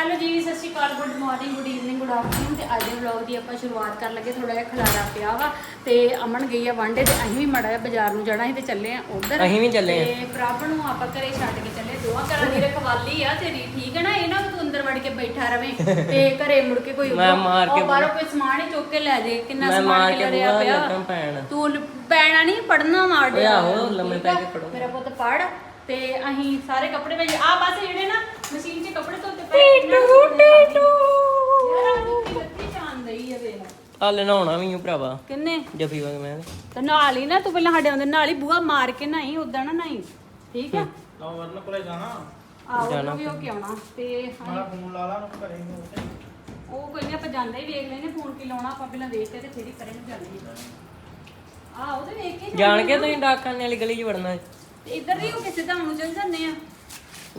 Hello ਜੀ ਸਤਿ ਸ਼੍ਰੀ ਅਕਾਲ good morning good evening good afternoon. ਤੇ ਅੱਜ ਦੇ ਵਲੌਗ ਦੀ ਆਪਾਂ ਸ਼ੁਰੂਆਤ ਕਰਨ ਲੱਗੇ ਥੋੜਾ ਜਿਹਾ ਖਲਾਰਾ ਪਿਆ ਵਾ ਤੇ ਅਮਨ ਗਈ ਆ ਵਾਂਡੇ ਤੇ ਅਸੀਂ ਵੀ ਮੜਾ ਜਿਹਾ ਬਾਜ਼ਾਰ ਨੂੰ ਜਾਣਾ ਸੀ ਤੇ ਚੱਲੇ ਆ ਉਧਰ। ਅਸੀਂ ਵੀ ਚੱਲੇ ਆਂ। ਤੇ ਪ੍ਰਭ ਨੂੰ ਆਪਾਂ ਘਰੇ ਛੱਡ ਕੇ ਚੱਲੇ ਦੋਵਾਂ ਘਰਾਂ ਦੀ ਰਖਵਾਲੀ ਆ ਤੇਰੀ ਠੀਕ ਹੈ ਨਾ? ਇਹ ਨਾ ਤੂੰ ਅੰਦਰ ਵੜ ਕੇ ਬੈਠਾ ਰਵੇਂ ਤੇ ਘਰੇ ਮੁੜ ਕੇ ਕੋਈ ਮੈਂ ਮਾਰ ਕੇ ਬਾਹਰੋਂ ਕੋਈ ਸਮਾਨ ਹੀ ਚੁੱਕ ਕੇ ਲੈ ਜੇ ਕਿੰਨਾ ਮੈਂ ਸਮਾਨ ਮਾਰ ਕੇ ਖਿਲਰਿਆ ਪਿਆ। ਲੱਗਾਂ ਪੈਣ। ਤੂੰ ਲ- ਪੈਣਾ ਨਹੀਂ ਪੜਨਾ ਮਾਰ ਓਏ ਆਹੋ, ਲੰਮੇ ਪੈ ਕੇ ਪੜੋ। ਮੇਰਾ ਪੁੱਤ ਪੜ ਤੇ ਅਸੀਂ ਸਾਰੇ ਕੱਪੜੇ ਵਿੱਚ ਆ ਬਸ ਜਿਹੜੇ ਨਾ ਮਸ਼ੀਨ 'ਚ ਕੱਪੜੇ ਧੋਤੇ ਪਏ ਟੂ ਟੂ ਯਾਰ ਆ ਜੁੱਤੀ ਲੱਤੀ ਚਾਂਦ ਆ ਵੇਖ ਹਾਲੇ ਨਹਾਉਣਾ ਵੀ ਹੂੰ ਭਰਾਵਾ। ਕਿੰਨੇ? ਜਫੀ ਵਗ ਮੈਂ। ਤੇ ਨਾਲ ਹੀ ਨਾ ਤੂੰ ਪਹਿਲਾਂ ਸਾਡੇ ਆਉਂਦੇ ਨਾਲ ਹੀ ਬੂਹਾ ਮਾਰ ਕੇ ਨਹੀਂ ਉਦਾਂ ਨਾ ਨਹੀਂ ਠੀਕ ਆ? ਲਓ ਵਰਨ ਕੋਲੇ ਜਾਣਾ। ਆਓ ਉਹ ਵੀ ਹੋ ਕੇ ਆਉਣਾ। ਤੇ ਮਾਰਾ ਫੋਨ ਲਾ ਲਾ ਨੂੰ ਘਰੇ ਨੂੰ ਉੱਥੇ। ਉਹ ਕੋਈ ਨਹੀਂ ਆਪਾਂ ਜਾਂਦੇ ਹੀ ਵੇਖ ਲੈਨੇ ਫੋਨ ਕੀ ਲਾਉਣਾ ਆਪਾਂ ਪਹਿਲਾਂ ਵੇਖ ਕੇ ਤੇ ਫਿਰ ਹੀ ਕਰੇ ਨੂੰ ਜਾਂਦੇ ਆ ਉਹਦੇ ਵੇਖ ਕੇ ਜਾਣ ਕੇ ਤੁਸੀਂ ਡਾਕਾਂ ਵਾਲੀ ਗਲੀ 'ਚ ਵੜਨਾ ਹੈ। ਤੇ ਇੱਧਰ ਵੀ ਉਹ ਕਿਸੇ ਦਾ ਨੂੰ ਚੱਲ ਜਾਂਦੇ ਆ।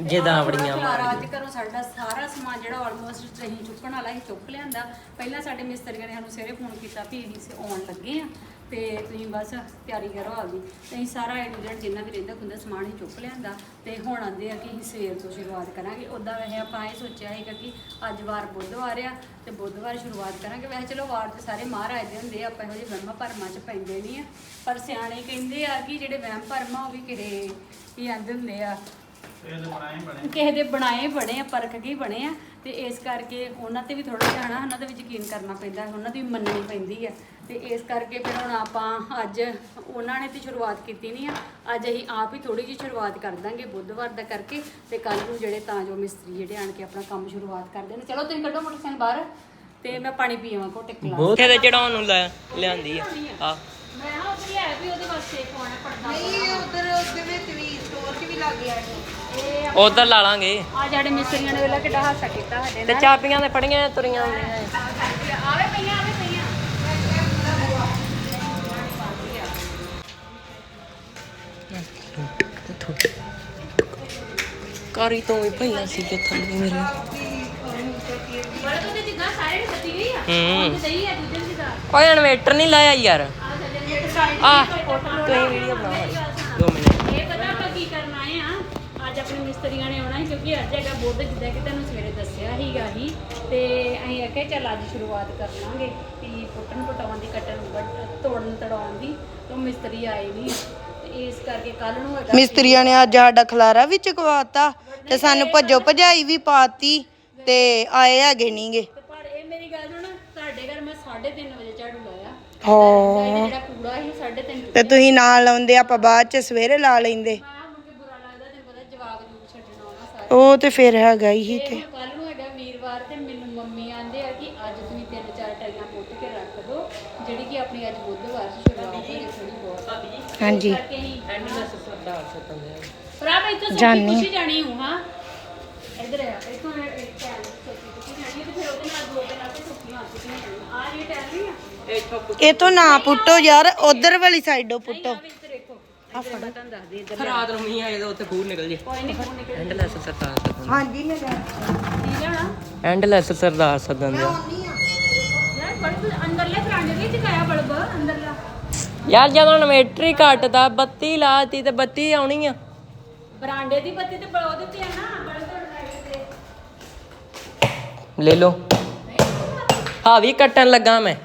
ਜਿੱਦਾਂ ਬੜੀਆਂ ਮਾਰ ਅੱਜ ਘਰੋਂ ਸਾਡਾ ਸਾਰਾ ਸਮਾਨ ਜਿਹੜਾ ਆਲਮੋਸਟ ਅਸੀਂ ਚੁੱਕਣ ਵਾਲਾ ਸੀ ਚੁੱਕ ਲਿਆਂਦਾ। ਪਹਿਲਾਂ ਸਾਡੇ ਮਿਸਤਰੀਆਂ ਨੇ ਸਾਨੂੰ ਸਵੇਰੇ ਫੋਨ ਕੀਤਾ ਵੀ ਅਸੀਂ ਸੇ ਆਉਣ ਲੱਗੇ ਆ। ਤੇ ਤੁਸੀਂ ਬਸ ਤਿਆਰੀ ਕਰੋ ਆਪਦੀ। ਤੇ ਅਸੀਂ ਸਾਰਾ ਇੰਜਨ ਜਿੰਨਾ ਵੀ ਰਹਿੰਦਾ ਖੁੰਦਾ ਸਮਾਨ ਹੀ ਚੁੱਕ ਲਿਆਂਦਾ ਤੇ ਹੁਣ ਆਂਦੇ ਆ ਕਿ ਅਸੀਂ ਸਵੇਰ ਤੋਂ ਸ਼ੁਰੂਆਤ ਕਰਾਂਗੇ। ਉਦਾਂ ਵੈਸੇ ਆਪਾਂ ਇਹ ਸੋਚਿਆ ਸੀਗਾ ਕਿ ਅੱਜ ਵਾਰ ਬੁੱਧਵਾਰ ਆ ਤੇ ਬੁੱਧਵਾਰ ਸ਼ੁਰੂਆਤ ਕਰਾਂਗੇ। ਵੈਸੇ ਚਲੋ ਵਾਰ ਤੇ ਸਾਰੇ ਮਹਾਰਾਜ ਦੇ ਹੁੰਦੇ ਆ ਆਪਾਂ ਇਹੋ ਜਿਹੇ ਵਹਿਮਾਂ ਭਰਮਾਂ 'ਚ ਪੈਂਦੇ ਨਹੀਂ ਆ। ਪਰ ਸਿਆਣੇ ਕਹਿੰਦੇ ਆ ਕਿ ਜਿਹੜੇ ਵਹਿਮ ਭਰਮ ਆ ਉਹ ਵੀ ਕਿਹੜੇ ਕੀ ਆਂਦੇ ਹੁੰਦੇ ਆ। ਹੀ ਕਿਸੇ ਦੇ ਬਣਾਏ ਬਣੇ ਆ ਪਰਖ ਕੇ ਹੀ ਬਣੇ ਆ। ਤੇ ਇਸ ਕਰਕੇ ਉਹਨਾਂ ਤੇ ਵੀ ਥੋੜਾ ਜਿਹਾ ਹਨਾ ਉਹਨਾਂ ਤੇ ਵੀ ਯਕੀਨ ਕਰਨਾ ਪੈਂਦਾ ਉਹਨਾਂ ਦੀ ਮੰਨਣੀ ਪੈਂਦੀ ਆ। ਤੇ ਇਸ ਕਰਕੇ ਫਿਰ ਹੁਣ ਆਪਾਂ ਅੱਜ ਉਹਨਾਂ ਨੇ ਤੇ ਸ਼ੁਰੂਆਤ ਕੀਤੀ ਨਹੀਂ ਆ। ਅੱਜ ਅਸੀਂ ਆਪ ਹੀ ਥੋੜੀ ਜਿਹੀ ਸ਼ੁਰੂਆਤ ਕਰ ਦਾਂਗੇ ਬੁੱਧਵਾਰ ਦਾ ਕਰਕੇ ਤੇ ਕੱਲ ਨੂੰ ਜਿਹੜੇ ਤਾਂ ਜੋ ਮਿਸਤਰੀ ਜਿਹੜੇ ਆਣ ਕੇ ਆਪਣਾ ਕੰਮ ਸ਼ੁਰੂਆਤ ਕਰਦੇ ਨੇ। ਚਲੋ ਤੁਸੀਂ ਕੱਢੋ ਮੋਟਰਸਾਈਕਲ ਬਾਹਰ ਤੇ ਮੈਂ ਪਾਣੀ ਪੀਵਾਂ ਘੋਟੇ ਕਲਾ ਬਹੁਤ ਤੇ ਚੜਾਉਣ ਨੂੰ ਲੈ ਲਿਆਂਦੀ ਆ। ਆ। ਮੈਂ ਹਾਂ ਉਹ ਹੈ ਵੀ ਉਹਦੇ ਵਾਸਤੇ ਪਾਉਣਾ ਪੜਦਾ ਨਹੀਂ ਉਧਰ ਉਹਦੇ ਵਿੱਚ ਵੀ ਸਟੋਰ 'ਚ ਵੀ ਲੱਗ ਗਿਆ ਇਹ ਉਧਰ ਲਾ ਲਾਂਗੇ। ਆ ਜਿਹੜੇ ਮਿਸਤਰੀਆਂ ਨੇ ਵੇਲਾ ਕਿੱਡਾ ਹਾਸਾ ਕੀਤਾ ਸਾਡੇ ਤੇ ਨਾਲ। ਚਾਬੀਆਂ ਤੇ ਫੜੀਆਂ ਤੁਰੀਆਂ ਹੁੰਦੀਆਂ ਕਾਰੀ ਤੋਂ ਵੀ ਪਹਿਲਾਂ ਸੀ ਕਿ ਥੱਲੇ ਮੇਰੇ ਬੜਾ ਤਾਂ ਤੇ ਜਿੱਦਾਂ ਸਾਰੇ ਨੂੰ ਦਿੱਤੀ ਗਈ ਆ ਹੂੰ। ਉਹ ਸਹੀ ਆ ਦੂਜੇ ਦੀ ਦਾ ਓਏ ਇਨਵੇਟਰ ਨਹੀਂ ਲਾਇਆ ਯਾਰ ਆ ਤੁਸੀਂ ਵੀਡੀਓ ਬਣਾਓ 2 ਮਿੰਟ ਇਹ ਪਤਾ ਆਪਾਂ ਕੀ ਕਰਨ ਆਏ ਆ ਅੱਜ ਆਪਣੇ ਮਿਸਤਰੀਆਂ ਨੇ ਆਉਣਾ ਸੀ ਕਿਉਂਕਿ ਅੱਜ ਹੈਗਾ ਬੁੱਧ ਜਿੱਦਾਂ ਕਿ ਤੁਹਾਨੂੰ ਸਵੇਰੇ ਦੱਸਿਆ ਸੀਗਾ ਹੀ ਤੇ ਅਸੀਂ ਆਖਿਆ ਚੱਲ ਅੱਜ ਸ਼ੁਰੂਆਤ ਕਰ ਲਾਂਗੇ ਵੀ ਪੁੱਟਣ ਪਟਾਉਣ ਦੀ ਕੱਟਣ ਤੋੜਨ ਤੜਾਉਣ ਦੀ ਤੋਂ ਮਿਸਤਰੀ ਆਏ ਨਹੀਂ ਤੇ ਇਸ ਕਰਕੇ ਕੱਲ ਨੂੰ ਹੈਗਾ ਮਿਸਤਰੀਆਂ ਨੇ ਅੱਜ ਸਾਡਾ ਖਲਾਰਾ ਵੀ ਚਕਵਾਤਾ ਤੇ ਸਾਨੂੰ ਭੱਜੋ ਭਜਾਈ ਵੀ ਪਾਤੀ ਤੇ ਆਏ ਹੈਗੇ ਨਹੀਂਗੇ ਤੇ ਪਰ ਇਹ ਮੇਰੀ ਗੱਲ ਸੁਣ ਤੁਹਾਡੇ ਘਰ ਮੈਂ 3:30 ਵਜੇ ਝਾੜੂ ਲਾਇਆ। ਹਾਂ। ਜਿਹੜਾ ਕੂੜਾ ਸੀ 3:30 ਤੇ ਤੁਸੀਂ ਨਾਲ ਲਾਉਂਦੇ ਆਪਾਂ ਬਾਅਦ ਚ ਸਵੇਰੇ ਲਾ ਲੈਂਦੇ। ਮੈਂ ਮੁੜ ਕੇ ਬੁਰਾ ਲੱਗਦਾ ਤੈਨੂੰ ਪਤਾ ਜਵਾਬ ਜੂਬ ਛੱਡਣਾ ਉਹਨਾਂ ਸਾਰਾ। ਉਹ ਤੇ ਫਿਰ ਹੈਗਾ ਹੀ ਤੇ ਕੱਲ ਨੂੰ ਹੈਗਾ ਵੀਰਵਾਰ ਤੇ ਮੈਨੂੰ ਮੰਮੀ ਆਂਦੇ ਆ ਕਿ ਅੱਜ ਤੁਸੀਂ ਤਿੰਨ ਚਾਰ ਟਾਈਆਂ ਪੁੱਟ ਕੇ ਰੱਖ ਦਿਓ ਜਿਹੜੀ ਕਿ ਆਪਣੀ ਅੱਜ ਬੁੱਧਵਾਰ ਦੀ ਸ਼ੁਰੂਆਤ ਹੋ ਗਈ ਥੋੜੀ ਬਹੁਤ ਹਾਂਜੀ। ਕਰਕੇ ਹੀ ਐਂਡਲੈਸ ਸਰਦਾਰ ਸਤੰਦੇ ਭਰਾ ਮੈਂ ਇੱਥੋਂ ਸੋਚੀ ਜਾਨੀ। ਪੁੱਛੀ ਜਾਣੀ ਹੂੰ ਹਾਂ। ਇੱਧਰ ਆ ਇੱਥੋਂ ਇੱਕ ਟੈਲ ਸੋਚੀ ਪੁੱਛੀ ਜਾਣੀ ਤੇ ਫਿਰ ਉਹਦੇ ਨਾਲ ਦੋ ਦਿਨ ਆਪੇ ਸੁੱਕੀਆਂ ਆ ਚੁੱਕੀਆਂ ਆ ਜਿਹੜੀ ਟੈਲ ਨਹੀਂ ਆ? ਇੱਥੋਂ ਇਥੋਂ ਨਾ ਪੁੱਟੋ ਯਾਰ ਉਧਰ ਵਾਲੀ ਸਾਈਡੋਂ ਪੁੱਟੋ। ਦੇ ਰਾਤ ਨੂੰ ਮੀਂਹ ਆਏ ਤਾਂ ਉੱਥੇ ਖੂਨ ਨਿਕਲ ਜੇ ਕੋਈ ਨਹੀਂ ਕੋਈ ਨਹੀਂ ਐਂਡਲੈਸ ਸਰਦਾਰ ਸਤੰਦੇ ਹਾਂਜੀ ਮੈਂ ਕੀ ਲੈਣਾ ਐਂਡਲੈਸ ਸਰਦਾਰ ਸਤੰਦੇ ਯਾਰ ਬਲਬ ਅੰਦਰਲੇ ਫਰਾਂਡੇ ਵੀ ਚਕਾਇਆ ਬਲਬ ਅੰਦਰਲਾ। ਯਾਰ ਜਦੋਂ ਇਨਵੇਟਰ ਹੀ ਘਟਦਾ ਬੱਤੀ ਲਾਤੀ ਤੇ ਬੱਤੀ ਆਉਣੀ ਆ। ਬਰਾਂਡੇ ਦੀ ਬੱਤੀ ਤੇ ਬਲੋ ਦਿੱਤੀ ਆ ਨਾ ਬਲਬ ਤੇ ਲੈ ਲਓ। ਆ ਵੀ ਕੱਟਣ ਲੱਗਾ ਮੈਂ।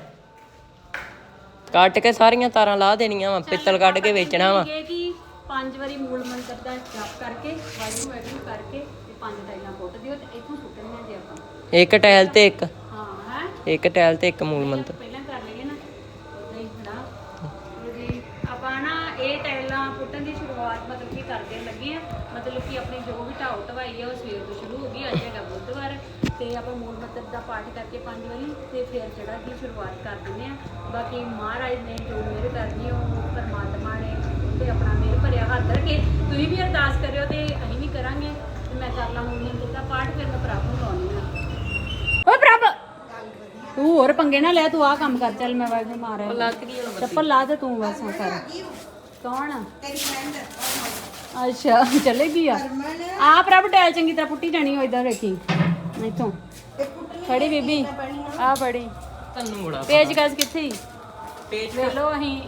ਕੱਟ ਕੇ ਸਾਰੀਆਂ ਤਾਰਾਂ ਲਾ ਦੇਣੀਆਂ ਵਾ ਪਿੱਤਲ ਕੱਢ ਕੇ ਵੇਚਣਾ ਵਾ। ਇਹ ਕਿ ਪੰਜ ਵਾਰੀ ਮੂਲ ਮੰਤਰ ਦਾ ਜਪ ਕਰਕੇ ਵਾਹਿਗੁਰੂ ਵਾਹਿਗੁਰੂ ਕਰਕੇ ਤੇ ਪੰਜ ਟਾਈਲਾਂ ਪੁੱਟ ਦਿਓ ਤੇ ਇੱਥੋਂ ਸੁੱਟਣੀਆਂ ਜੇ ਆਪਾਂ। ਇੱਕ ਟਾਇਲ ਤੇ ਇੱਕ। ਹਾਂ ਹੈ? ਇੱਕ ਟਾਇਲ ਤੇ ਇੱਕ ਮੂਲ ਮੰਤਰ। ਪਹਿਲਾਂ ਤੇ ਆਪਾਂ ਮੂਲ ਮੰਤਰ ਦਾ ਪਾਠ ਕਰਕੇ ਪੰਜ ਵਾਰੀ ਤੇ ਫਿਰ ਜਿਹੜਾ ਕਿ ਸ਼ੁਰੂਆਤ ਕਰ ਦਿੰਦੇ ਆ ਬਾਕੀ ਮਹਾਰਾਜ ਨੇ ਜੋ ਮਿਹਰ ਕਰਨੀ ਉਹ ਪਰਮਾਤਮਾ ਨੇ ਤੇ ਆਪਣਾ ਮਿਹਰ ਭਰਿਆ ਹੱਥ ਰੱਖੇ। ਤੁਸੀਂ ਵੀ ਅਰਦਾਸ ਕਰਿਓ ਤੇ ਅਸੀਂ ਵੀ ਕਰਾਂਗੇ। ਤੇ ਮੈਂ ਕਰ ਲਾਂ ਮੂਲ ਮੰਤਰ ਦਾ ਪਾਠ ਫਿਰ ਮੈਂ ਪ੍ਰਭ ਨੂੰ ਲਾਉਣੀ ਆ ਓਏ ਪ੍ਰਭ! ਤੂੰ ਹੋਰ ਪੰਗੇ ਨਾ ਲੈ ਤੂੰ ਆ ਕੰਮ ਕਰ ਚੱਲ ਮੈਂ ਵਾਜ ਮਾਰਿਆ ਚੱਪਲ ਲਾ ਤੇ ਤੂੰ ਬਸ ਕਰ। ਕੌਣ? ਆ ਅੱਛਾ ਚਲੇ ਗਈ ਆ? ਆ ਪ੍ਰਭ ਟੈਲ ਚੰਗੀ ਤਰ੍ਹਾਂ ਪੁੱਟੀ ਜਾਣੀ ਹੋ ਇਦਾਂ ਰੱਖੀ ਇੱਥੋਂ। ਖੜੀ ਬੀਬੀ। ਆ ਬੜੀ ਤੈਨੂੰ ਬੜਾ ਪੇਜ ਗਸ ਕਿੱਥੇ? ਪੇਜ ਵੇਖ ਲਓ ਅਸੀਂ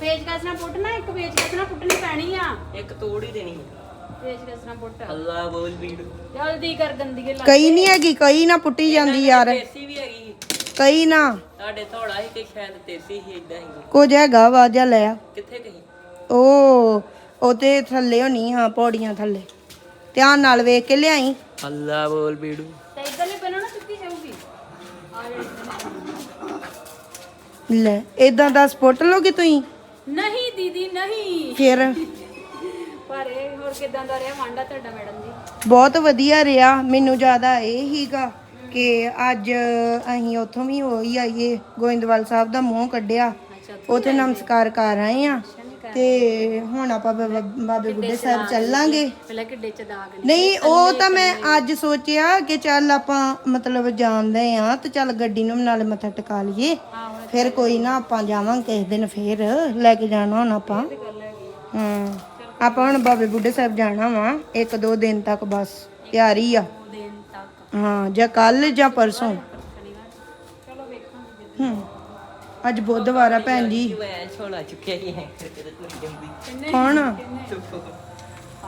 ਪੇਜ ਗਸ ਨਾ ਪੁੱਟਣਾ ਇੱਕ ਪੇਜ ਗਸ ਨਾ ਪੁੱਟਣੀ ਪੈਣੀ ਆ। ਇੱਕ ਤੋੜ ਹੀ ਦੇਣੀ ਆ। ਤੇਜ ਕਿਸ ਤਰ੍ਹਾਂ ਪੁੱਟ। ਅੱਲਾ ਬੋਲ ਵੀਰ। ਜਲਦੀ ਕਰ ਗੰਦੀਏ ਲੱਗ ਕਈ ਨਹੀਂ ਹੈਗੀ ਕਈ ਨਾ ਪੁੱਟੀ ਜਾਂਦੀ ਯਾਰ। ਤੇਸੀ ਵੀ ਹੈਗੀ ਕਈ ਨਾ। ਤੁਹਾਡੇ ਥੋੜਾ ਹੀ ਕਿ ਸ਼ਾਇਦ ਤੇਸੀ ਹੀ ਇਦਾਂ ਹੀ। ਕੁਝ ਹੈਗਾ ਵਾ ਜਾ ਲੈ ਆ। ਕਿੱਥੇ ਗਈ? ਉਹ ਉਹਦੇ ਥੱਲੇ ਹੋਣੀ ਹਾਂ ਪੌੜੀਆਂ ਥੱਲੇ। ਧਿਆਨ ਨਾਲ ਵੇਖ ਕੇ ਲਿਆਈ। ਅੱਲਾ ਬੋਲ ਵੀੜੂ ਤੇ ਇਧਰ ਲਈ ਪਹਿਲਾਂ ਨਾ ਚੁੱਕੀ ਜਾਊਗੀ ਆ ਜਾ ਲੈ ਇਦਾਂ ਦਾ ਸਪੋਰਟ ਲੋਗੇ ਤੁਸੀਂ? ਨਹੀਂ ਦੀਦੀ ਨਹੀਂ। ਫਿਰ? ਪਰ ਇਹ ਹੋਰ ਕਿਦਾਂ ਦਾ ਰਿਹਾ ਵਾਂਡਾ ਤੁਹਾਡਾ ਮੈਡਮ ਜੀ? ਬਹੁਤ ਵਧੀਆ ਰਿਹਾ। ਮੈਨੂੰ ਜ਼ਿਆਦਾ ਇਹ ਹੀਗਾ ਕਿ ਅੱਜ ਅਸੀਂ ਉੱਥੋਂ ਵੀ ਹੋਈ ਆਈਏ ਗੋਇੰਦਵਾਲ ਸਾਹਿਬ ਦਾ ਮੂੰਹ ਕੱਢਿਆ। ਉਥੇ ਨਮਸਕਾਰ ਕਰ ਆਏ ਆ। ਤੇ ਹੁਣ ਆਪਾਂ ਬਾਬਾ- ਬਾਬੇ ਬੁੱਢੇ ਸਾਹਿਬ ਚੱਲਾਂਗੇ। ਪਹਿਲਾਂ ਕਿੱਡੇ ਚ ਦਾਗ ਨੇ। ਨਹੀਂ ਉਹ ਤਾਂ ਮੈਂ ਅੱਜ ਸੋਚਿਆ ਕਿ ਚੱਲ ਆਪਾਂ ਮਤਲਬ ਜਾਣਦੇ ਆ ਤੇ ਚੱਲ ਗੱਡੀ ਨੂੰ ਨਾਲੇ ਮੱਥਾ ਟਿਕਾ ਲਈਏ। ਫਿਰ ਕੋਈ ਨਾ ਆਪਾਂ ਜਾਵਾਂਗੇ ਕਿਸੇ ਦਿਨ ਫੇਰ। ਲੈ ਕੇ ਜਾਣਾ ਹੁਣ ਆਪਾਂ। ਹੂੰ ਆਪਾਂ ਹੁਣ ਬਾਬੇ ਬੁੱਢੇ ਸਾਹਿਬ ਜਾਣਾ ਵਾ ਇੱਕ ਦੋ ਦਿਨ ਤੱਕ ਬਸ ਤਿਆਰੀ ਆ। ਦੋ ਦਿਨ ਤੱਕ। ਹਾਂ ਜਾਂ ਕੱਲ ਜਾਂ ਪਰਸੋਂ। ਚਲੋ ਵੇਖਾਂਗੇ ਹੂੰ। ਅੱਜ ਬੁੱਧਵਾਰ ਆ ਭੈਣ ਜੀ। ਮੈਂ ਛੋਲਾ ਚੁੱਕਿਆ ਹੀ ਹੈ। ਕਿਤੇ ਤੁਰ ਜਾਂਦੀ ਕੌਣ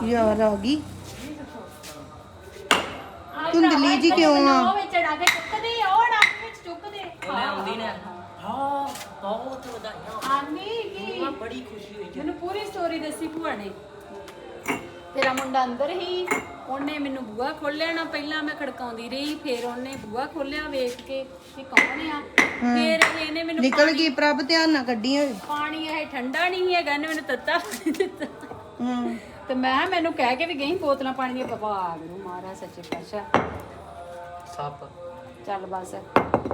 ਯਾਰ ਆ ਗਈ। ਧੁੰਦਲੀ ਜੀ ਕਿਉਂ ਆ? ਉਹ ਵਿੱਚ ਡਾ ਕੇ ਚੁੱਕਦੇ ਆ ਉਹ ਡਾ ਵਿੱਚ ਚੁੱਕਦੇ। ਉਹਨੇ ਆਉਂਦੀ ਨੇ। ਹਾਂ ਬਹੁਤ ਵਧਾਈਆਂ। ਆਂਦੀ ਕੀ? ਬੜੀ ਖੁਸ਼ੀ ਹੋਈ ਮੈਨੂੰ ਪੂਰੀ ਸਟੋਰੀ ਦੱਸੀ ਭੂਆ ਨੇ। ਤੇਰਾ ਮੁੰਡਾ ਅੰਦਰ ਹੀ। ਉਹਨੇ ਮੈਨੂੰ ਬੂਹਾ ਖੋਲਿਆ ਨਾ ਪਹਿਲਾਂ ਮੈਂ ਖੜਕਾਉਂਦੀ ਰਹੀ ਫਿਰ ਉਹਨੇ ਬੂਹਾ ਖੋਲਿਆ ਵੇਖ ਕੇ ਕਿ ਕੌਣ ਆ। ਫਿਰ ਇਹਨੇ ਮੈਨੂੰ ਨਿਕਲ ਗਈ ਪ੍ਰਭ ਧਿਆਨ ਨਾਲ ਕੱਢੀ ਹੋਏ ਪਾਣੀ ਇਹ ਠੰਡਾ ਨਹੀਂ ਹੈਗਾ ਇਹਨੇ ਮੈਨੂੰ ਤੱਤਾ ਪਾਣੀ ਦਿੱਤਾ। ਹੂੰ। ਤੇ ਮੈਂ ਮੈਨੂੰ ਕਹਿ ਕੇ ਵੀ ਗਈ ਬੋਤਲਾਂ ਪਾਣੀ ਦੀਆਂ ਪਪਾ ਗੁਰੂ ਮਹਾਰਾਜ ਸੱਚੇ ਪਾਤਸ਼ਾਹ। ਸੱਪ। ਚੱਲ ਬਸ।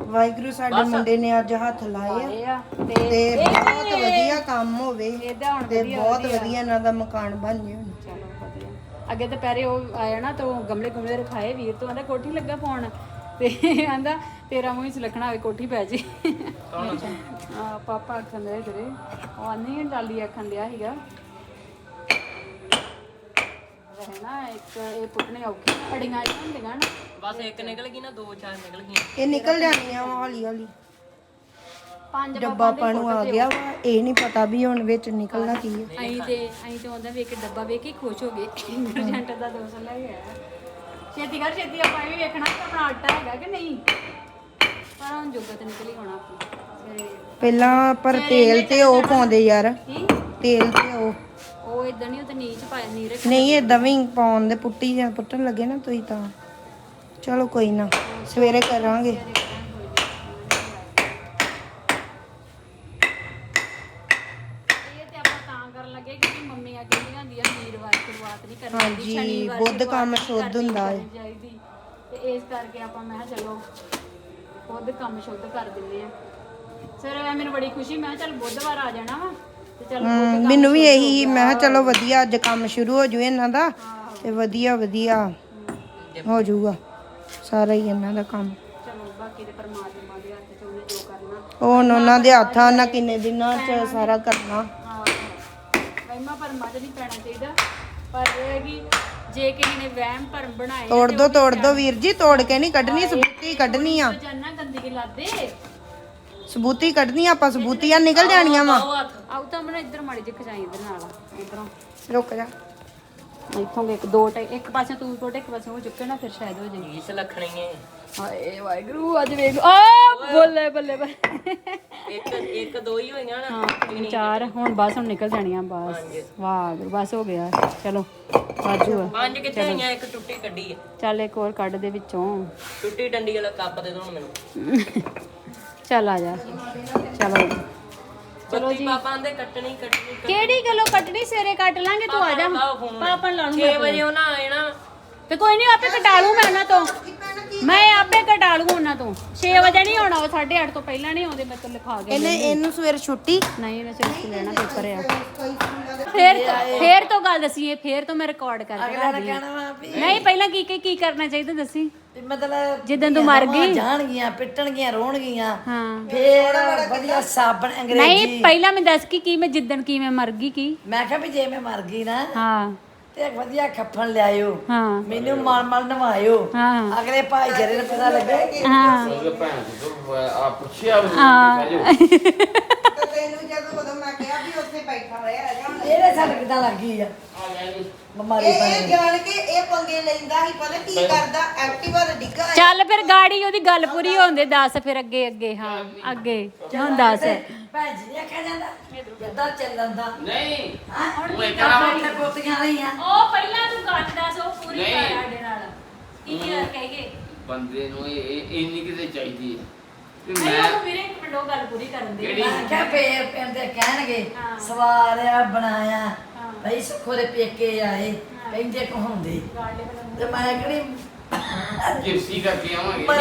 ਵਾਹਿਗੁਰੂ ਸਾਡੇ ਮੁੰਡੇ ਨੇ ਅੱਜ ਹੱਥ ਲਾਏ ਆ। ਇਹ ਆ। ਤੇ ਤੇ ਬਹੁਤ ਵਧੀਆ ਕੰਮ ਹੋਵੇ ਇਹਦਾ ਹੁਣ ਤੇ ਬਹੁਤ ਵਧੀਆ। ਇਹਨਾਂ ਦਾ ਮਕਾਨ ਬਣ ਜੇ ਹੁਣ ਚਲੋ। ਵਧੀਆ ਅੱਗੇ ਦੁਪਹਿਰੇ ਉਹ ਆਇਆ ਨਾ ਤਾਂ ਉਹ ਗਮਲੇ ਗੁਮਲੇ ਰਖਾਏ ਵੀਰ ਤੋਂ ਆਂਦਾ ਕੋਠੀ ਲੱਗਾ ਪਾਉਣ। ਤੇ ਆਂਦਾ ਤੇਰਾ ਮੂੰਹ ਚ ਲਖਣਾ ਹੋਵੇ ਕੋਠੀ ਪੈ ਜੇ। ਆ ਪਾਪਾ ਆਖਣ ਦੇ ਤੇਰੇ। ਉਹ ਆਨੀ ਡਾਲੀ ਆਖਣ ਦਿਆ ਸੀਗਾ। ਰਹਿਣਾ ਇੱਕ ਇਹ ਪੁੱਟਣੇ ਔਖੀ ਅੜੀਆਂ ਆਈਆਂ ਹੁੰਦੀਆਂ ਨਾ। ਬਸ ਇੱਕ ਨਿਕਲ ਗਈ ਨਾ ਦੋ ਚਾਰ ਨਿਕਲ ਗਈਆਂ। ਇਹ ਨਿਕਲ ਜਾਣੀਆਂ ਹੌਲੀ ਹੌਲੀ ਪੰਜ ਡੱਬਾ ਪਾਣੂ ਆ ਗਿਆ ਵਾ ਇਹ ਨਹੀਂ ਪਤਾ ਵੀ ਹੁਣ ਵਿੱਚ ਨਿਕਲਣਾ ਕੀ ਹੈ ਅਸੀਂ ਤੇ ਅਸੀਂ ਤੇ ਉਹਦਾ ਵੇਖ ਕੇ ਡੱਬਾ ਵੇਖ ਕੇ ਖੁਸ਼ ਹੋ ਗਏ। ਏਜੰਟ ਦਾ ਦੋਸਤ ਲੈ ਗਿਆ ਛੇਤੀ ਕਰ ਛੇਤੀ ਆਪਾਂ ਇਹ ਵੀ ਵੇਖਣਾ ਕਿ ਆਪਣਾ ਆਟਾ ਹੈਗਾ ਕਿ ਨਹੀਂ। ਪਰ ਹੁਣ ਜੁਗਤ ਨਿਕਲੀ ਹੋਣਾ ਆਪਣੀ ਤੇ ਪਹਿਲਾਂ ਪਰ ਤੇਲ ਤੇ ਉਹ ਪਾਉਂਦੇ ਯਾਰ। ਤੇਲ ਤੇ ਉਹ। ਉਹ ਇਦਾਂ ਨਹੀਂ ਉਹ ਤੇ ਨੀਚ ਪਾਇਆ ਨਹੀਂ ਰੱਖ ਨਹੀਂ ਏਦਾਂ ਵੀ ਪਾਉਣ ਦੇ ਪੁੱਟੀ ਜਾਂ ਪੁੱਟਣ ਲੱਗੇ ਨਾ ਤੁਸੀਂ ਤਾਂ। ਚਲੋ ਕੋਈ ਨਾ ਸਵੇਰੇ ਕਰਾਂਗੇ। ਬੁੱਧ ਕੰਮ ਸ਼ੁੱਧ ਹੁੰਦਾ ਹੈ। ਤੇ ਇਸ ਕਰਕੇ ਆਪਾਂ ਮੈਂ ਚਲੋ ਬੁੱਧ ਕੰਮ ਸ਼ੁੱਧ ਕਰ ਦਿੰਦੇ ਆ। ਸਰ ਮੈਨੂੰ ਬੜੀ ਖੁਸ਼ੀ ਮੈਂ ਚੱਲ ਬੁੱਧਵਾਰ ਆ ਜਾਣਾ ਵਾ ਤੇ ਚੱਲ ਮੈਨੂੰ ਵੀ ਇਹੀ ਮੈਂ ਕਿਹਾ ਚਲੋ ਵਧੀਆ ਅੱਜ ਕੰਮ ਸ਼ੁਰੂ ਹੋ ਜੂ ਇਹਨਾਂ ਦਾ ਤੇ ਵਧੀਆ ਵਧੀਆ ਹੋ ਜਾਊਗਾ ਸਾਰਾ ਹੀ ਇਹਨਾਂ ਦਾ ਕੰਮ। ਚਲੋ ਬਾਕੀ ਤੇ ਪਰਮਾਤਮਾ ਦੇ ਹੱਥ 'ਚ ਉਹਨੇ ਜੋ ਕਰਨਾ। ਉਹ ਉਹਨਾਂ ਦੇ ਹੱਥਾਂ ਨਾਲ ਕਿੰਨੇ ਦਿਨਾਂ ਚ ਸਾਰਾ ਕਰਨਾ। ਹਾਂ ਭਰਮਾਂ 'ਚ ਨਹੀਂ ਪੈਣਾ ਚਾਹੀਦਾ। ਪਰ ਇਹ ਕਿ ਜੇ ਕਿਸੇ ਨੇ ਵਹਿਮ ਭਰਮ ਬਣਾਏ ਤੋੜ ਦੋ ਤੋੜ ਦੋ ਵੀਰ ਜੀ ਤੋੜ ਕੇ ਨਹੀਂ ਕੱਢਣੀ ਸਬੂਤੀ ਕੱਢਣੀ ਆ। ਜਾਨਾ ਗੰਦਗੀ ਲਾਦੇ। ਸਬੂਤੀ ਕੱਢਣੀ ਆ, ਆਪਾਂ ਸਬੂਤੀਆਂ ਨਿਕਲ ਜਾਣੀਆਂ ਵਾ। ਆਉ ਤਾਂ ਮੈਂ ਇੱਧਰ ਮਾੜੀ ਜਿਹੀ ਖਜਾਈ ਇੱਧਰ ਨਾਲ ਇੱਧਰੋਂ। ਰੁਕ ਜਾ। ਇੱਥੋਂ ਇੱਕ ਦੋ ਟੈ ਇੱਕ ਪਾਸੇ ਤੂੰ ਟੋਟੇ ਇੱਕ ਪਾਸੇ ਉਹ ਚੁੱਕੇ ਨਾ ਫਿਰ ਸ਼ਾਇਦ ਹੋ ਜਾਏ ਇਸ ਲੱਖਣੀ ਹੈ ਹਾਏ ਵਾਹਿਗੁਰੂ ਅੱਜ ਵੇਖ ਆ ਬੱਲੇ ਬੱਲੇ ਬੱਲੇ। ਇੱਕ ਇੱਕ ਦੋ ਹੀ ਹੋਈਆਂ ਨਾ। ਹਾਂ ਚਾਰ ਹੁਣ ਬਸ ਹੁਣ ਨਿਕਲ ਜਾਣੀਆਂ ਬਸ। ਵਾਹਿਗੁਰੂ ਬਸ ਹੋ ਗਿਆ ਚਲੋ ਆ। ਪੰਜ ਕਿੱਥੇ ਹੋਈਆਂ ਇੱਕ ਟੁੱਟੀ ਕੱਢੀ ਹੈ ਚੱਲ ਇੱਕ ਹੋਰ ਕੱਢ ਦੇ ਵਿੱਚੋਂ। ਟੁੱਟੀ ਡੰਡੀ ਵਾਲਾ ਕੱਪ ਦੇ ਦੋ ਮੈਨੂੰ। ਚੱਲ ਆ ਜਾ। ਚਲੋ। ਚਲੋ ਜੀ। ਪਾਪਾ ਆਂਦੇ ਕੱਟਣੀ ਕੱਟਣੀ ਕਿਹੜੀ ਗੱਲੋਂ ਕੱਢਣੀ ਸਵੇਰੇ ਕੱਟ ਲਾਂਗੇ ਤੂੰ ਆ ਜਾ। ਪਾਪਾ ਲਾ 6 ਵਜੇ ਉਹਨਾਂ ਆ ਜਾਣਾ ਤੇ ਕੋਈ ਨਹੀਂ ਆਪੇ ਕਟਾ ਲੂ ਮੈਂ ਉਹਨਾਂ ਤੋਂ। ਮੈਂ ਆਪੇ ਕਟਾ ਲੂ ਉਹਨਾਂ ਤੋਂ। 6 ਵਜੇ ਨਹੀਂ ਆਉਣਾ ਉਹ 8:30 ਤੋਂ ਪਹਿਲਾਂ ਨਹੀਂ ਆਉਂਦੇ ਮੈਂ ਤਾਂ ਲਿਖਾ ਕੇ ਇਹਨੇ ਇਹਨੂੰ ਸਵੇਰ ਛੁੱਟੀ। ਨਹੀਂ ਮੈਂ ਸਿਰਫ ਲੈਣਾ ਪੇਪਰ ਆ। ਫੇਰ ਫੇਰ ਤੋਂ ਗੱਲ ਦਸੀਏ ਫੇਰ ਤੋਂ ਮੈਂ ਰਿਕਾਰਡ ਕਰਕੇ। ਨਹੀਂ ਪਹਿਲਾਂ ਕੀ ਕੀ ਕੀ ਕਰਨਾ ਚਾਹੀਦਾ ਦੱਸੀ? ਤੇ ਮਤਲਬ ਜਿੱਦਣ ਤੂੰ ਮਰ ਗਈ। ਜਾਣਗੀਆਂ ਪਿੱਟਣਗੀਆਂ ਰੋਣਗੀਆਂ। ਹਾਂ। ਫੇਰ ਵਧੀਆ ਸਾਬਣ ਅੰਗਰੇਜ਼ੀ। ਨਹੀਂ ਪਹਿਲਾਂ ਮੈਂ ਦੱਸ ਕੀ ਕੀ ਮੈਂ ਜਿੱਦਣ ਕੀ ਮੈਂ ਮਰ ਗਈ ਕੀ। ਮੈਂ ਕਿਹਾ ਵੀ ਜੇ ਮੈਂ ਮਰ ਗਈ ਨਾ ਹਾਂ। ਤੇ ਇੱਕ ਵਧੀਆ ਖੱਫਣ ਲਿਆਇਓ। ਹਾਂ। ਮੈਨੂੰ ਮਲ ਮਲ ਨਵਾਇਓ। ਹਾਂ। ਅਗਲੇ ਭਾਈਚਾਰੇ ਨੂੰ ਪਤਾ ਲੱਗੇ। ਹਾਂ। ਆ ਪੁੱਛਿਆ ਵੀ ਹਾਂ ਤੈਨੂੰ ਜਦੋਂ ਉਦੋਂ ਮੈਂ ਕਿਹਾ ਵੀ ਉੱਥੇ ਬੈਠਾ ਰਹਿ ਆ ਜਾ ਇਹਦੇ ਸਾਡੇ ਕਿਦਾਂ ਲੱਗ ਗਈ ਆ? ਬਿਮਾਰੀ ਇਹ ਪੈ ਇਹ ਜਾਣ ਕੇ ਇਹ ਪੰਗੇ ਲੈਂਦਾ ਸੀ ਪਤਾ ਕੀ ਕਰਦਾ ਐਕਟਿਵਾ ਤੇ ਡਿੱਗਾ ਚੱਲ ਫਿਰ ਗਾੜੀ ਉਹਦੀ ਗੱਲ ਪੂਰੀ ਹੁੰਦੇ ਦੱਸ ਫਿਰ ਅੱਗੇ ਅੱਗੇ ਹਾਂ ਅੱਗੇ। ਹੁਣ ਦੱਸ। ਭੈਣ ਜੀ ਨੇ ਆਖਿਆ ਜਾਂਦਾ ਜਿੱਦਾਂ ਚੱਲਣ ਦਾ? ਨਹੀਂ ਹਾਂ ਹੁਣ ਇੱਕ ਆਪਾਂ ਇੱਥੇ ਪੋਤੀਆਂ ਰਹੀਆਂ। ਉਹ ਪਹਿਲਾਂ ਤੂੰ ਗੱਲ ਦੱਸ ਉਹ ਪੂਰੀ ਨਹੀਂ। ਕਰ ਸਾਡੇ ਨਾਲ। ਕੀ ਕੀ ਕਹੇਗੇ ਬੰਦੇ ਨੂੰ ਇਹ ਇਹ ਇੰਨੀ ਕਿਤੇ ਚਾਹੀਦੀ ਹੈ ਕਿ ਨਹੀਂ ਮੈਂ ਉਹ ਵੀਰੇ ਇੱਕ ਮਿੰਟ ਉਹ ਗੱਲ ਪੂਰੀ ਕਰਨ ਦੇ। ਕਿਹੜੀ? ਮੈਂ ਕਿਹਾ ਫੇਰ ਪਿੰਦੇ ਕਹਿਣਗੇ ਹਾਂ। ਸਵਾਰਿਆ ਬਣਾਇਆ। ਹਾਂ। ਬਈ ਸੁੱਖੋ ਦੇ ਪੇਕੇ ਆਏ ਕਹਿੰਦੇ ਕਹਾਉਂਦੇ। ਤੇ ਮੈਂ ਕਿਹੜੀ ਜਿਪਸੀ ਕਰਕੇ ਆਵਾਂਗੇ। ਨਾ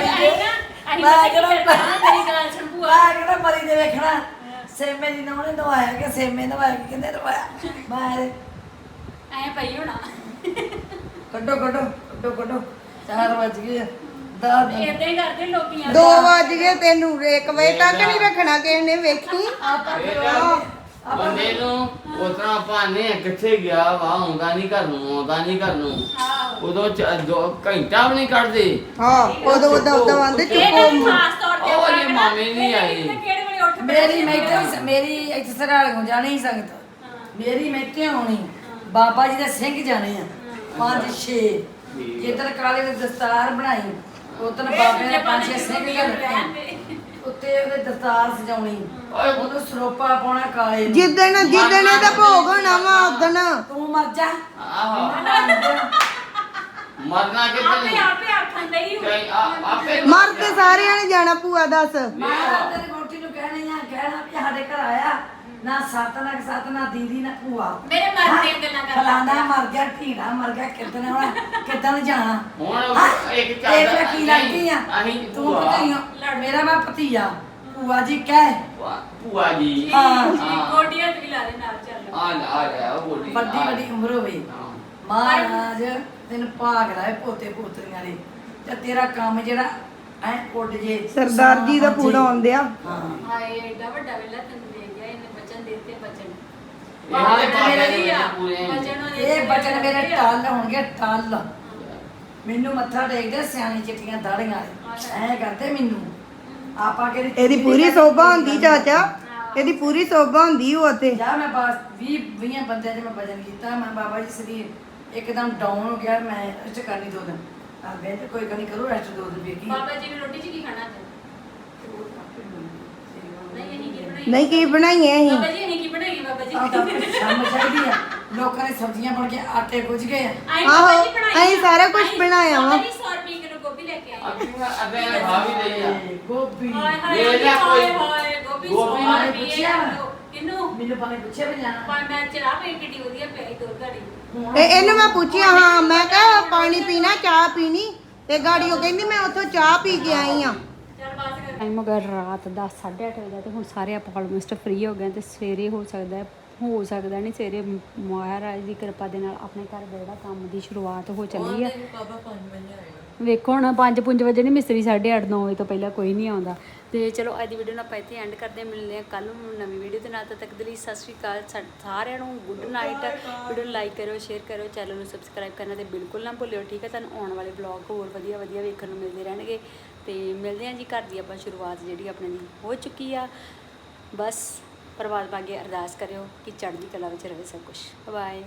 ਮੈਂ ਕਿਹੜਾ ਮੇਰੀ ਦੇ ਵੇਖਣਾ? ਸੇਮੇ ਦੀ ਨੋਣੇ ਨਵਾਇਆ ਕਿ ਸੇਮੇ ਨਵਾਇਆ ਕਿ ਕਿੰਨੇ ਨਵਾਇਆ ਮੈਂ ਐ ਪਈ ਹੋਣਾ। ਕੱਢੋ ਕੱਢੋ ਕੱਢੋ ਕੱਢੋ। 4 ਵਜ ਗਏ ਦਾ ਇਦਾਂ ਹੀ ਕਰਦੇ ਲੋਕੀਆਂ 2 ਵਜ ਗਏ ਤੈਨੂੰ। 1 ਵਜੇ ਤੱਕ ਨਹੀਂ ਰੱਖਣਾ ਕਿਸੇ ਨੇ ਵੇਖੀ। ਆਪਾਂ ਬੰਦੇ ਨੂੰ ਉਤਨਾ ਭਾਨੇ ਕਿੱਥੇ ਗਿਆ ਵਾ ਆਉਂਦਾ ਨਹੀਂ ਘਰ ਨੂੰ ਆਉਂਦਾ ਨਹੀਂ ਘਰ ਨੂੰ। ਉਦੋਂ ਚ- ਦੋ ਘੰਟਾ ਵੀ ਨਹੀਂ ਕੱਢਦੇ। ਹਾਂ ਉਦੋਂ ਉਦੋਂ ਉਦੋਂ ਆਂਦੇ ਚੁੱਪੋ ਖਾਸ ਤੌਰ ਤੇ ਉਹ ਕਿਹੜਾ- ਮਾਮੇ ਨਹੀਂ ਆਏ। ਕਿਹੜੇ ਵੇਲੇ ਉੱਠ ਮੇਰੀ ਮੈਤੇ ਮੇਰੀ ਇੱਥੇ ਸਰਾਲ ਨੂੰ ਜਾਣੀ ਸੰਗਤ। ਮੇਰੀ ਮੈਤੇ ਹੋਣੀ। ਬਾਬਾ ਜੀ ਦੇ ਸਿੰਘ ਜਾਣੇ ਆ। ਪੰਜ ਛੇ। ਜਿੱਦਣ ਕਾਲੇ ਨੇ ਦਸਤਾਰ ਬਣਾਈ। ਉਦੋਂ ਬਾਬੇ ਨੇ ਪੰਜ ਛੇ ਸਿੰਘ ਜਾਣੇ ਉੱਤੇ ਉਹਦੇ ਦਸਤਾਰ ਸਜਾਉਣੀ। ਉਹਨੂੰ ਸਰੋਪਾ ਪਾਉਣਾ ਕਾਲੇ ਨੂੰ। ਜਿੱਦਣ ਜਿੱਦਣ ਇਹਦਾ ਭੋਗ ਹੋਣਾ ਵਾ ਉਦਣ। ਤੂੰ ਮਰ ਜਾ। ਆਹੋ। ਮਰਨਾ ਆਪੇ ਕਿਤੇ ਆਪੇ ਆਖਣ ਹੋਈ। ਨਹੀਂ ਆ- ਆਪੇ ਮਰ ਤੇ ਸਾਰਿਆਂ ਨੇ ਜਾਣਾ ਭੂਆ ਦੱਸ। ਮੈਂ ਤਾਂ ਤੇਰੀ ਰੋਟੀ ਨੂੰ ਕਹਿਣੀ ਆ ਕਹਿਣਾ ਵੀ ਸਾਡੇ ਘਰ ਆਇਆ ਨਾ ਸੱਤ ਨਾ ਸੱਤ ਨਾ ਦੀਦੀ ਨਾ ਭੂਆ। ਮੇਰੇ ਮਰਨ ਦੀਆਂ ਗੱਲਾਂ ਕਰਦਾ। ਫਲਾਣਾ ਮਰ ਗਿਆ ਢੀੜਾ ਮਰ ਗਿਆ ਕਿੱਦਣ ਆਉਣਾ ਕਿੱਦਣ ਜਾਣਾ। ਹੁਣ ਹਾਂ? ਇੱਕ ਤੇਰੇ ਚੱਲ ਨਾਲ ਕੀ ਲੱਗਦੀ ਆ। ਅਸੀਂ ਤੂੰ ਭੂਆ। ਭਤੀਆ ਮੇਰਾ ਮੈਂ ਭਤੀਆ। ਭੂਆ ਜੀ ਕਹਿ। ਭੂਆ- ਭੂਆ ਜੀ। ਹਾਂ। ਤੇ ਵੀ ਲਾ ਦੇ ਨਾਲ ਚੱਲ। ਆ ਲੈ ਆ ਲੈ ਉਹ ਬੋਲੀ ਵੱਡੀ ਵੱਡੀ ਉਮਰ ਹੋਵੇ। ਹਾਂ। ਮਹਾਰਾਜ ਤੈਨੂੰ ਭਾਗ ਲਾਏ ਪੋਤੇ ਪੋਤਰੀਆਂ ਦੇ ਤੇ ਤੇਰਾ ਕੰਮ ਜਿਹੜਾ ਐ ਉੱਡ ਜੇ। ਸਰਦਾਰ ਜੀ ਦਾ ਸਮਾਂ ਪੂਰਾ ਜੇ। ਆਉਂਦਿਆ। ਹਾਂ। ਹਾਏ ਏਡਾ ਵੱਡਾ ਵੇਲਾ ਤੈਨੂੰ ਦੇ ਗਿਆ ਇਹਨੇ ਬਚਨ ਦਿੱਤੇ ਬਚਨ। ਮੇਰੇ ਲਈ ਆ। ਪੂਰੇ ਇਹ ਬਚਨ ਮੇਰੇ। ਟੱਲ ਹੋਣਗੇ ਟੱਲ। ਮੈਨੂੰ ਮੱਥਾ ਟੇਕਦੇ ਸਿਆਣੀ ਚਿੱਟੀਆਂ ਦਾੜੀਆਂ ਐ ਕਰਦੇ ਮੈਨੂੰ। ਆਪਾਂ ਕਿਹੜੀ ਇਹਦੀ ਪੂਰੀ ਸੋਭਾ ਹੁੰਦੀ ਚਾਚਾ। ਇਹਦੀ ਪੂਰੀ ਸੋਭਾ ਹੁੰਦੀ ਉਹ ਤੇ ਜਾ ਮੈਂ ਬਸ 20 20 ਬੰਦਿਆਂ 'ਚ ਮੈਂ ਭਜਨ ਕੀਤਾ। ਮੈਂ ਬਾਬਾ ਜੀ ਸਰੀਰ ਇੱਕਦਮ ਡਾਊਨ ਹੋ ਗਿਆ। ਮੈਂ ਰੈਸਟ ਕਰਨੀ ਦੋ ਦਿਨ। ਆ ਬੈਠ ਕੋਈ ਕਨੀ ਕਰੋ ਰੈਸਟ ਦੋ ਦਿਨ ਵੇਖੀ ਬਾਬਾ ਜੀ ਨੇ ਰੋਟੀ ਚ ਕੀ ਖਾਣਾ ਤੂੰ ਨਹੀਂ ਕੀ ਬਣਾਈ ਨਹੀਂ ਕੀ ਬਣਾਈਏ ਅਸੀਂ? ਬਾਬਾ ਜੀ ਇਹ ਕੀ ਬਣਾਈ ਬਾਬਾ ਜੀ ਆਹ ਸ਼ਾਮ ਚਾਹੀਦੀ ਆ। ਲੋਕਾਂ ਨੇ ਸਬਜ਼ੀਆਂ ਬਣ ਕੇ ਆਟੇ ਗੁੱਝ ਗਏ ਆ। ਆਈ ਬਾਬਾ ਜੀ ਬਣਾਈ ਅਸੀਂ ਸਾਰਾ ਕੁਛ ਬਣਾਇਆ ਵਾ। ਗੋਭੀ ਲੈ ਕੇ ਆਏ ਅੱਗੇ ਅੱਗੇ ਖਾ ਵੀ ਲਈ ਆ। ਤੇ ਗੋਭੀ। ਹਾਏ ਹਾਏ ਇਹ ਹਾਏ ਨਾ ਕੋਈ- ਹਾਏ ਗੋਭੀ ਗੋਭੀ 100 ਵਾਲੇ ਰੁਪਏ ਪੁੱਛਿਆ। ਵਾ। ਕਿਲੋ। ਕਿਹਨੂੰ ਮੈਨੂੰ ਪਾਣੀ ਪੁੱਛਿਆ ਵੀ ਜਾਣਾ। ਪਰ ਮੈਂ ਚਰਾ ਪਈ ਕਿੱਡੀ ਵਧੀਆ ਪਿਆਈ ਦੋ ਘੜੀ ਹੁਣ ਇਹ ਇਹਨੂੰ ਮੈਂ ਪੁੱਛਿਆ ਹਾਂ ਮੈਂ ਕਿਹਾ ਪਾਣੀ ਪੀਣਾ ਚਾਹ ਪੀਣੀ। ਤੇ ਗਾੜੀ ਉਹ ਕਹਿੰਦੀ ਮੈਂ ਉੱਥੋਂ ਚਾਹ ਪੀ ਕੇ ਆਈ ਆ। ਚੱਲ ਬਾਤ ਕਰ। ਟਾਈਮ ਹੋ ਗਿਆ ਰਾਤ ਦਾ 8:30 ਵਜੇ ਦਾ ਤੇ ਹੁਣ ਸਾਰੇ ਆਪਾਂ ਆਲਮੋਸਟ ਫ੍ਰੀ ਹੋ ਗਏ ਤੇ ਸਵੇਰੇ ਹੋ ਸਕਦਾ ਹੈ ਹੋ ਸਕਦਾ ਨਹੀਂ ਸਵੇਰੇ ਮਹਾਰਾਜ ਦੀ ਕਿਰਪਾ ਦੇ ਨਾਲ ਆਪਣੇ ਘਰ ਦਾ ਜਿਹੜਾ ਕੰਮ ਦੀ ਸ਼ੁਰੂਆਤ ਹੋ ਚੱਲੀ ਆ। ਵੇਖੋ ਹੁਣ 5-5 ਵਜੇ ਨਹੀਂ ਮਿਸਤਰੀ 8:30 9 ਵਜੇ ਤੋਂ ਪਹਿਲਾਂ ਕੋਈ ਨਹੀਂ ਆਉਂਦਾ। ਤੇ ਚਲੋ ਅੱਜ ਦੀ ਵੀਡੀਓ ਨੂੰ ਆਪਾਂ ਇੱਥੇ ਐਂਡ ਕਰਦੇ ਹਾਂ। ਮਿਲਦੇ ਹਾਂ ਕੱਲ ਨੂੰ ਨਵੀਂ ਵੀਡੀਓ ਦੇ ਨਾਲ। ਤਦ ਤੱਕ ਦੇ ਲਈ ਸਤਿ ਸ਼੍ਰੀ ਅਕਾਲ। ਸਾਰਿਆਂ ਨੂੰ ਗੁੱਡ ਨਾਈਟ ਵੀਡੀਓ ਨੂੰ ਲਾਈਕ ਕਰਿਓ ਸ਼ੇਅਰ ਕਰਿਓ ਚੈਨਲ ਨੂੰ ਸਬਸਕ੍ਰਾਈਬ ਕਰਨਾ ਤੇ ਬਿਲਕੁਲ ਨਾ ਭੁੱਲਿਓ ਠੀਕ ਹੈ? ਤੁਹਾਨੂੰ ਆਉਣ ਵਾਲੇ ਵਲੌਗ ਹੋਰ ਵਧੀਆ ਵਧੀਆ ਵੇਖਣ ਨੂੰ ਮਿਲਦੇ ਰਹਿਣਗੇ। ਤੇ ਮਿਲਦੇ ਹਾਂ ਜੀ ਘਰ ਦੀ ਆਪਾਂ ਸ਼ੁਰੂਆਤ ਜਿਹੜੀ ਆਪਣੇ ਦੀ ਹੋ ਚੁੱਕੀ ਆ। ਬਸ ਪਰਮਾਤਮਾ ਅੱਗੇ ਅਰਦਾਸ ਕਰਿਓ ਕਿ ਚੜ੍ਹਦੀ ਕਲਾ ਵਿੱਚ ਰਹੇ ਸਭ ਕੁਝ ਬਾਏ